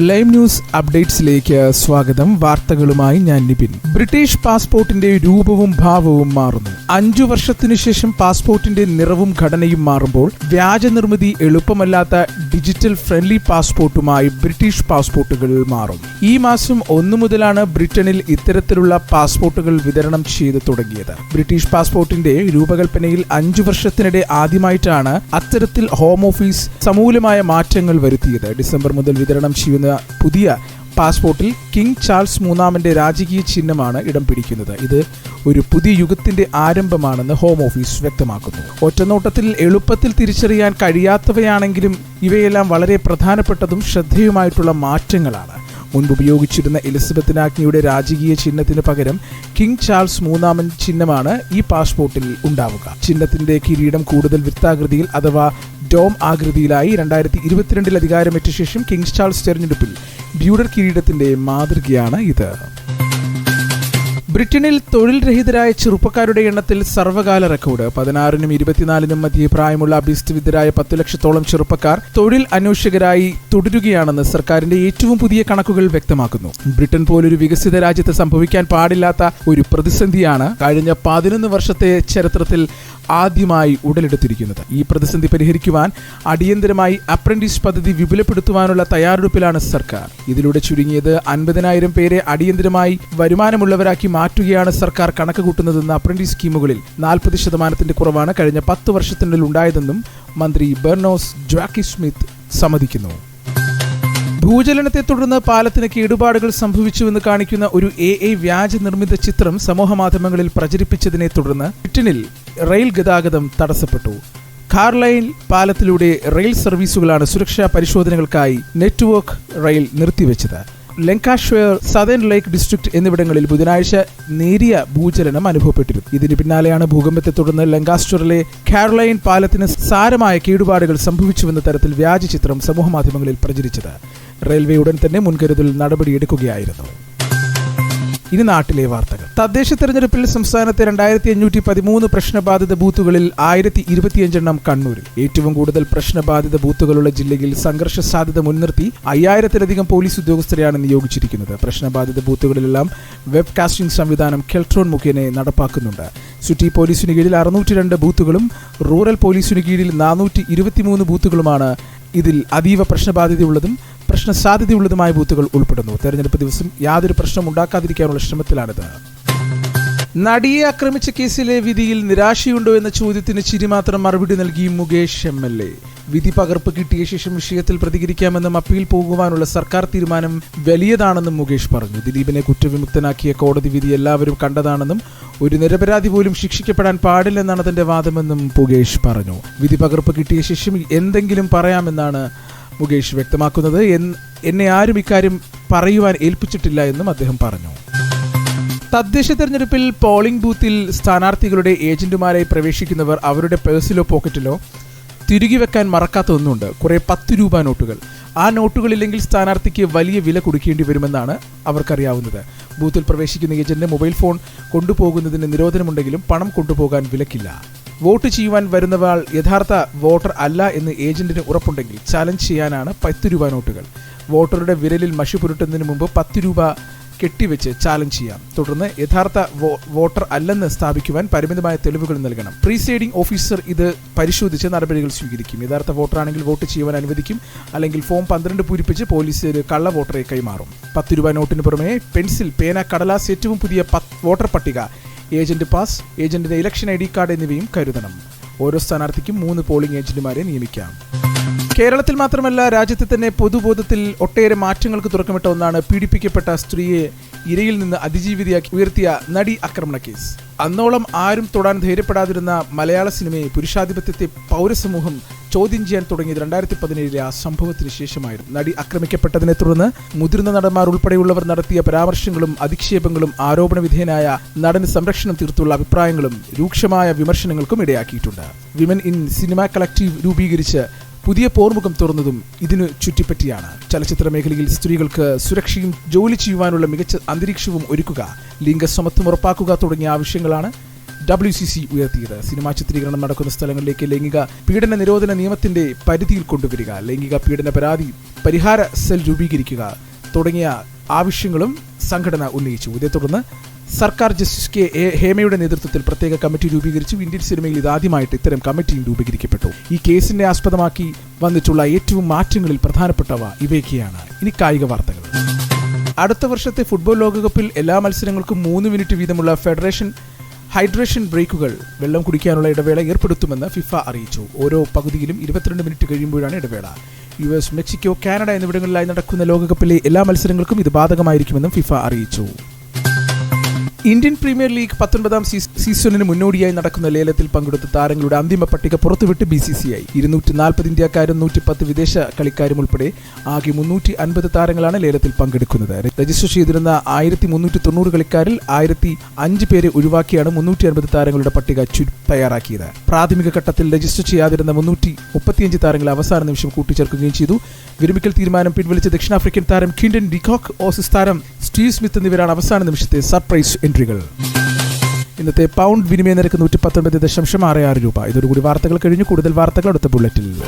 Live news അപ്ഡേറ്റ്സിലേക്ക് സ്വാഗതം. വാർത്തകളുമായി ഞാൻ നിപിൻ. ബ്രിട്ടീഷ് പാസ്പോർട്ടിന്റെ രൂപവും ഭാവവും മാറുന്നു. അഞ്ചു വർഷത്തിനു ശേഷം പാസ്പോർട്ടിന്റെ നിറവും ഘടനയും മാറുമ്പോൾ വ്യാജ നിർമ്മിതി എളുപ്പമല്ലാത്ത ഡിജിറ്റൽ ഫ്രണ്ട്ലി പാസ്പോർട്ടുമായി ബ്രിട്ടീഷ് പാസ്പോർട്ടുകൾ മാറും. ഈ മാസം ഒന്നു മുതലാണ് ബ്രിട്ടനിൽ ഇത്തരത്തിലുള്ള പാസ്പോർട്ടുകൾ വിതരണം ചെയ്തു തുടങ്ങിയത്. ബ്രിട്ടീഷ് പാസ്പോർട്ടിന്റെ രൂപകൽപ്പനയിൽ അഞ്ചു വർഷത്തിനിടെ ആദ്യമായിട്ടാണ് അത്തരത്തിൽ ഹോം ഓഫീസ് സമൂലമായ മാറ്റങ്ങൾ വരുത്തിയത്. ഡിസംബർ മുതൽ വിതരണം ചെയ്യുന്ന പുതിയ പാസ്പോർട്ടിൽ കിങ് ചാൾസ് മൂന്നാമന്റെ രാജകീയ ചിഹ്നമാണ് ഇടം പിടിക്കുന്നത്. ഇത് ഒരു പുതിയ യുഗത്തിന്റെ ആരംഭമാണെന്ന് ഹോം ഓഫീസ് വ്യക്തമാക്കുന്നു. ഒറ്റനോട്ടത്തിൽ എളുപ്പത്തിൽ തിരിച്ചറിയാൻ കഴിയാത്തവയാണെങ്കിലും ഇവയെല്ലാം വളരെ പ്രധാനപ്പെട്ടതും ശ്രദ്ധേയമായിട്ടുള്ള മാറ്റങ്ങളാണ്. മുൻപ് ഉപയോഗിച്ചിരുന്ന എലിസബത്ത് രാജ്ഞിയുടെ രാജകീയ ചിഹ്നത്തിന് പകരം കിങ് ചാൾസ് മൂന്നാമൻ ചിഹ്നമാണ് ഈ പാസ്പോർട്ടിൽ ഉണ്ടാവുക. ചിഹ്നത്തിന്റെ കിരീടം കൂടുതൽ വൃത്താകൃതിയിൽ അഥവാ ഡോം ആകൃതിയിലായി രണ്ടായിരത്തി ഇരുപത്തിരണ്ടിൽ അധികാരമേറ്റ ശേഷം കിങ്സ് ചാൾസ് തെരഞ്ഞെടുപ്പിൽ ബ്യൂഡർ കിരീടത്തിന്റെ മാതൃകയാണ് ഇത്. ബ്രിട്ടനിൽ തൊഴിൽ രഹിതരായ ചെറുപ്പക്കാരുടെ എണ്ണത്തിൽ സർവകാല റെക്കോർഡ്. പതിനാറിനും ഇരുപത്തിനാലിനും മധ്യേ പ്രായമുള്ള അഭ്യസ്തവിദ്യരായ പത്ത് ലക്ഷത്തോളം ചെറുപ്പക്കാർ തൊഴിൽ അന്വേഷകരായി തുടരുകയാണെന്ന് സർക്കാരിന്റെ ഏറ്റവും പുതിയ കണക്കുകൾ വ്യക്തമാക്കുന്നു. ബ്രിട്ടൻ പോലൊരു വികസിത രാജ്യത്ത് സംഭവിക്കാൻ പാടില്ലാത്ത ഒരു പ്രതിസന്ധിയാണ് കഴിഞ്ഞ പതിനൊന്ന് വർഷത്തെ ചരിത്രത്തിൽ ആദ്യമായി ഉടലെടുത്തിരിക്കുന്നത്. ഈ പ്രതിസന്ധി പരിഹരിക്കുവാൻ അടിയന്തരമായി അപ്രന്റീസ് പദ്ധതി വിപുലപ്പെടുത്തുവാനുള്ള തയ്യാറെടുപ്പിലാണ് സർക്കാർ. ഇതിലൂടെ ചുരുങ്ങിയത് അൻപതിനായിരം പേരെ അടിയന്തരമായി വരുമാനമുള്ളവരാക്കി മാറ്റുകയാണ് സർക്കാർ കണക്ക് കൂട്ടുന്നതെന്ന് അപ്രന്റീസ് സ്കീമുകളിൽ നാൽപ്പത് ശതമാനത്തിന്റെ കുറവാണ് കഴിഞ്ഞ പത്ത് വർഷത്തിനുള്ളിൽ ഉണ്ടായതെന്നും മന്ത്രി ബെർണോസ് ജാക്കി സ്മിത്ത് സമ്മതിക്കുന്നു. ഭൂചലനത്തെ തുടർന്ന് പാലത്തിന് കേടുപാടുകൾ സംഭവിച്ചുവെന്ന് കാണിക്കുന്ന ഒരു എ ഐ വ്യാജ നിർമ്മിത ചിത്രം സമൂഹമാധ്യമങ്ങളിൽ പ്രചരിപ്പിച്ചതിനെ തുടർന്ന് ബ്രിട്ടനിൽ റെയിൽ ഗതാഗതം തടസ്സപ്പെട്ടു. കാർലൈൻ പാലത്തിലൂടെ റെയിൽ സർവീസുകളാണ് സുരക്ഷാ പരിശോധനകൾക്കായി നെറ്റ്വർക്ക് റെയിൽ നിർത്തിവെച്ചത്. ലങ്കാഷ്വയർ സദേൺ ലേക്ക് ഡിസ്ട്രിക്ട് എന്നിവിടങ്ങളിൽ ബുധനാഴ്ച നേരിയ ഭൂചലനം അനുഭവപ്പെട്ടിരുന്നു. ഇതിന് പിന്നാലെയാണ് ഭൂകമ്പത്തെ തുടർന്ന് ലങ്കാസ്റ്ററിലെ കാരലൈൻ പാലത്തിന് സാരമായ കേടുപാടുകൾ സംഭവിച്ചുവെന്ന തരത്തിൽ വ്യാജ ചിത്രം സമൂഹമാധ്യമങ്ങളിൽ പ്രചരിച്ചത്. റെയിൽവേ ഉടൻ തന്നെ മുൻകരുതൽ നടപടിയെടുക്കുകയായിരുന്നു. ഇനി നാട്ടിലെ വാർത്തകൾ. തദ്ദേശ തെരഞ്ഞെടുപ്പിൽ സംസ്ഥാനത്തെ രണ്ടായിരത്തി അഞ്ഞൂറ്റി പതിമൂന്ന് പ്രശ്നബാധിത ബൂത്തുകളിൽ ആയിരത്തി ഇരുപത്തിയഞ്ചെണ്ണം കണ്ണൂരിൽ. ഏറ്റവും കൂടുതൽ പ്രശ്നബാധിത ബൂത്തുകളുള്ള ജില്ലയിൽ സംഘർഷ സാധ്യത മുൻനിർത്തി അയ്യായിരത്തിലധികം പോലീസ് ഉദ്യോഗസ്ഥരെയാണ് നിയോഗിച്ചിരിക്കുന്നത്. പ്രശ്നബാധിത ബൂത്തുകളിലെല്ലാം വെബ് കാസ്റ്റിംഗ് സംവിധാനം കെൽട്രോൺ മുഖേന നടപ്പാക്കുന്നുണ്ട്. സിറ്റി പോലീസിന് കീഴിൽ അറുന്നൂറ്റി രണ്ട് ബൂത്തുകളും റൂറൽ പോലീസിന് കീഴിൽ നാനൂറ്റി ഇരുപത്തിമൂന്ന് ബൂത്തുകളുമാണ് ഇതിൽ അതീവ പ്രശ്നബാധിതയുള്ളതും പ്രശ്ന സാധ്യതയുള്ളതുമായ ബൂത്തുകൾ ഉൾപ്പെടുന്നു. തെരഞ്ഞെടുപ്പ് ദിവസം യാതൊരു പ്രശ്നം ഉണ്ടാക്കാതിരിക്കാനുള്ള ശ്രമത്തിലാണിത്. നടിയെ ആക്രമിച്ച കേസിലെ വിധിയിൽ നിരാശയുണ്ടോ എന്ന ചോദ്യത്തിന് ചിരി മാത്രം മറുപടി നൽകി മുകേഷ് എം എൽ എ. വിധി പകർപ്പ് കിട്ടിയ ശേഷം വിഷയത്തിൽ പ്രതികരിക്കാമെന്നും അപ്പീൽ പോകുവാനുള്ള സർക്കാർ തീരുമാനം വലിയതാണെന്നും മുകേഷ് പറഞ്ഞു. ദിലീപിനെ കുറ്റവിമുക്തനാക്കിയ കോടതി വിധി എല്ലാവരും കണ്ടതാണെന്നും ഒരു നിരപരാധി പോലും ശിക്ഷിക്കപ്പെടാൻ പാടില്ലെന്നാണ് തന്റെ വാദമെന്നും മുകേഷ് പറഞ്ഞു. വിധി പകർപ്പ് കിട്ടിയ ശേഷം എന്തെങ്കിലും പറയാമെന്നാണ് മുകേഷ് വ്യക്തമാക്കുന്നത്. എന്നെ ആരും ഇക്കാര്യം പറയുവാൻ ഏൽപ്പിച്ചിട്ടില്ല എന്നും അദ്ദേഹം പറഞ്ഞു. തദ്ദേശ തെരഞ്ഞെടുപ്പിൽ പോളിംഗ് ബൂത്തിൽ സ്ഥാനാർത്ഥികളുടെ ഏജന്റുമാരായി പ്രവേശിക്കുന്നവർ അവരുടെ പേഴ്സിലോ പോക്കറ്റിലോ തിരികെ വെക്കാൻ മറക്കാത്ത ഒന്നുണ്ട്. കുറെ പത്ത് രൂപ നോട്ടുകൾ. ആ നോട്ടുകളില്ലെങ്കിൽ സ്ഥാനാർത്ഥിക്ക് വലിയ വില കൊടുക്കേണ്ടി വരുമെന്നാണ് അവർക്കറിയാവുന്നത്. ബൂത്തിൽ പ്രവേശിക്കുന്ന ഏജന്റ് മൊബൈൽ ഫോൺ കൊണ്ടുപോകുന്നതിന് നിരോധനമുണ്ടെങ്കിലും പണം കൊണ്ടുപോകാൻ വിലക്കില്ല. വോട്ട് ചെയ്യുവാൻ വരുന്നവാൾ യഥാർത്ഥ വോട്ടർ അല്ല എന്ന് ഏജന്റിന് ഉറപ്പുണ്ടെങ്കിൽ ചലഞ്ച് ചെയ്യാനാണ് പത്ത് രൂപ നോട്ടുകൾ. വോട്ടറുടെ വിരലിൽ മഷി പുരട്ടുന്നതിന് മുമ്പ് പത്ത് രൂപ കെട്ടിവെച്ച് ചാലഞ്ച് ചെയ്യാം. തുടർന്ന് യഥാർത്ഥ വോട്ടർ അല്ലെന്ന് സ്ഥാപിക്കുവാൻ പരിമിതമായ തെളിവുകൾ നൽകണം. പ്രീസൈഡിംഗ് ഓഫീസർ ഇത് പരിശോധിച്ച് നടപടികൾ സ്വീകരിക്കും. യഥാർത്ഥ വോട്ടറാണെങ്കിൽ വോട്ട് ചെയ്യുവാൻ അനുവദിക്കും. അല്ലെങ്കിൽ ഫോം പന്ത്രണ്ട് പൂരിപ്പിച്ച് പോലീസ് കള്ള വോട്ടറെ കൈമാറും. പത്ത് രൂപ നോട്ടിന് പുറമെ പെൻസിൽ പേന കടലാസ് ഏറ്റവും പുതിയ വോട്ടർ പട്ടിക ഏജന്റ് പാസ് ഏജന്റിന്റെ ഇലക്ഷൻ ഐ ഡി കാർഡ് എന്നിവയും കരുതണം. ഓരോ സ്ഥാനാർത്ഥിക്കും മൂന്ന് പോളിംഗ് ഏജന്റുമാരെ നിയമിക്കാം. കേരളത്തിൽ മാത്രമല്ല രാജ്യത്തെ തന്നെ പൊതുബോധത്തിൽ ഒട്ടേറെ മാറ്റങ്ങൾക്ക് തുറക്കമിട്ട ഒന്നാണ് പീഡിപ്പിക്കപ്പെട്ട സ്ത്രീയെ ഇരയിൽ നിന്ന് അതിജീവിതയാക്കി ഉയർത്തിയ നടി ആക്രമണ കേസ്. അന്നോളം ആരും തൊടാൻ ധൈര്യപ്പെടാതിരുന്ന മലയാള സിനിമയെ പുരുഷാധിപത്യത്തെ പൗരസമൂഹം ചോദ്യം ചെയ്യാൻ തുടങ്ങിയത് രണ്ടായിരത്തി പതിനേഴിലെ ആ സംഭവത്തിന് ശേഷമായിരുന്നു. നടി ആക്രമിക്കപ്പെട്ടതിനെ തുടർന്ന് മുതിർന്ന നടന്മാർ ഉൾപ്പെടെയുള്ളവർ നടത്തിയ പരാമർശങ്ങളും അധിക്ഷേപങ്ങളും ആരോപണ വിധേയനായ നടന് സംരക്ഷണം തീർത്തുള്ള അഭിപ്രായങ്ങളും രൂക്ഷമായ വിമർശനങ്ങൾക്കും ഇടയാക്കിയിട്ടുണ്ട്. വിമൻ ഇൻ സിനിമ കളക്റ്റീവ് രൂപീകരിച്ച് പുതിയ പോർമുഖം തുറന്നതും ഇതിനു ചുറ്റിപ്പറ്റിയാണ്. ചലച്ചിത്ര മേഖലയിൽ സ്ത്രീകൾക്ക് സുരക്ഷയും ജോലി ചെയ്യുവാനുള്ള മികച്ച അന്തരീക്ഷവും ഒരുക്കുക ലിംഗസമത്വം ഉറപ്പാക്കുക തുടങ്ങിയ ആവശ്യങ്ങളാണ് ഡബ്ല്യു സി സി ഉയർത്തിയത്. സിനിമാ ചിത്രീകരണം നടക്കുന്ന സ്ഥലങ്ങളിലേക്ക് ലൈംഗിക പീഡന നിരോധന നിയമത്തിന്റെ പരിധിയിൽ കൊണ്ടുവരിക ലൈംഗിക പീഡന പരാതി പരിഹാര സെൽ രൂപീകരിക്കുക തുടങ്ങിയ ആവശ്യങ്ങളും സംഘടന ഉന്നയിച്ചു. ഇതേ തുടർന്ന് സർക്കാർ ജസ്റ്റിസ് കെ എ ഹേമയുടെ നേതൃത്വത്തിൽ പ്രത്യേക കമ്മിറ്റി രൂപീകരിച്ചു. ഇന്ത്യൻ സിനിമയിൽ ഇതാദ്യമായിട്ട് ഇത്തരം കമ്മിറ്റിയും രൂപീകരിക്കപ്പെട്ടു. ഈ കേസിനെ ആസ്പദമാക്കി വന്നിട്ടുള്ള ഏറ്റവും മാറ്റങ്ങളിൽ പ്രധാനപ്പെട്ടവ ഇവയൊക്കെയാണ്. ഇനി കായിക വാർത്തകൾ. അടുത്ത വർഷത്തെ ഫുട്ബോൾ ലോകകപ്പിൽ എല്ലാ മത്സരങ്ങൾക്കും മൂന്ന് മിനിറ്റ് വീതമുള്ള ഫെഡറേഷൻ ഹൈഡ്രേഷൻ ബ്രേക്കുകൾ വെള്ളം കുടിക്കാനുള്ള ഇടവേള ഏർപ്പെടുത്തുമെന്ന് ഫിഫ അറിയിച്ചു. ഓരോ പകുതിയിലും ഇരുപത്തിരണ്ട് മിനിറ്റ് കഴിയുമ്പോഴാണ് ഇടവേള. യു എസ് മെക്സിക്കോ കാനഡ എന്നിവിടങ്ങളിലായി നടക്കുന്ന ലോകകപ്പിലെ എല്ലാ മത്സരങ്ങൾക്കും ഇത് ബാധകമായിരിക്കുമെന്നും ഫിഫ അറിയിച്ചു. ഇന്ത്യൻ പ്രീമിയർ ലീഗ് പത്തൊൻപതാം സീസ്- സീസണിന് മുന്നോടിയായി നടക്കുന്ന ലേലത്തിൽ പങ്കെടുത്ത താരങ്ങളുടെ അന്തിമ പട്ടിക പുറത്തുവിട്ട് ബി സി സി ഐ. ഇരുന്നൂറ്റി നാൽപ്പത് ഇന്ത്യക്കാരും നൂറ്റി പത്ത് വിദേശ കളിക്കാരും ഉൾപ്പെടെ ആകെ മുന്നൂറ്റി അൻപത് താരങ്ങളാണ് ലേലത്തിൽ പങ്കെടുക്കുന്നത്. രജിസ്റ്റർ ചെയ്തിരുന്ന ആയിരത്തി മുന്നൂറ്റി തൊണ്ണൂറ് കളിക്കാരിൽ ആയിരത്തി അഞ്ച് പേരെ ഒഴിവാക്കിയാണ് മുന്നൂറ്റി അൻപത് താരങ്ങളുടെ പട്ടിക തയ്യാറാക്കിയത്. പ്രാഥമിക ഘട്ടത്തിൽ രജിസ്റ്റർ ചെയ്യാതിരുന്ന മുന്നൂറ്റി മുപ്പത്തിയഞ്ച് താരങ്ങളെ അവസാന നിമിഷം കൂട്ടിച്ചേർക്കുകയും ചെയ്തു. വിരമിക്കൽ തീരുമാനം പിൻവലിച്ച ദക്ഷിണാഫ്രിക്കൻ താരം കിൻഡൻ ഡിക്കോക്ക് ഓസിസ് താരം സ്റ്റീവ് സ്മിത്ത് എന്നിവരാണ് അവസാന നിമിഷത്തെ സർപ്രൈസ് എൻട്രികൾ. ഇന്നത്തെ പൗണ്ട് വിനിമയ നിരക്ക് നൂറ്റി പത്തൊൻപത് ദശാംശം ആറ് ആറ് രൂപ. ഇതോടുകൂടി വാർത്തകൾ കഴിഞ്ഞു. കൂടുതൽ വാർത്തകൾ അടുത്ത ബുള്ളറ്റിൽ.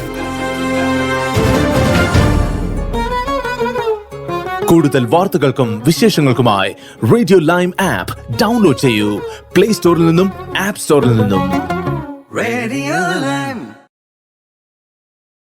കൂടുതൽ വാർത്തകൾക്കും വിശേഷങ്ങൾക്കുമായി റേഡിയോ ലൈം ആപ്പ് ഡൗൺലോഡ് ചെയ്യൂ. പ്ലേ സ്റ്റോറിൽ നിന്നും ആപ്പ് സ്റ്റോറിൽ നിന്നും. റേഡിയോ.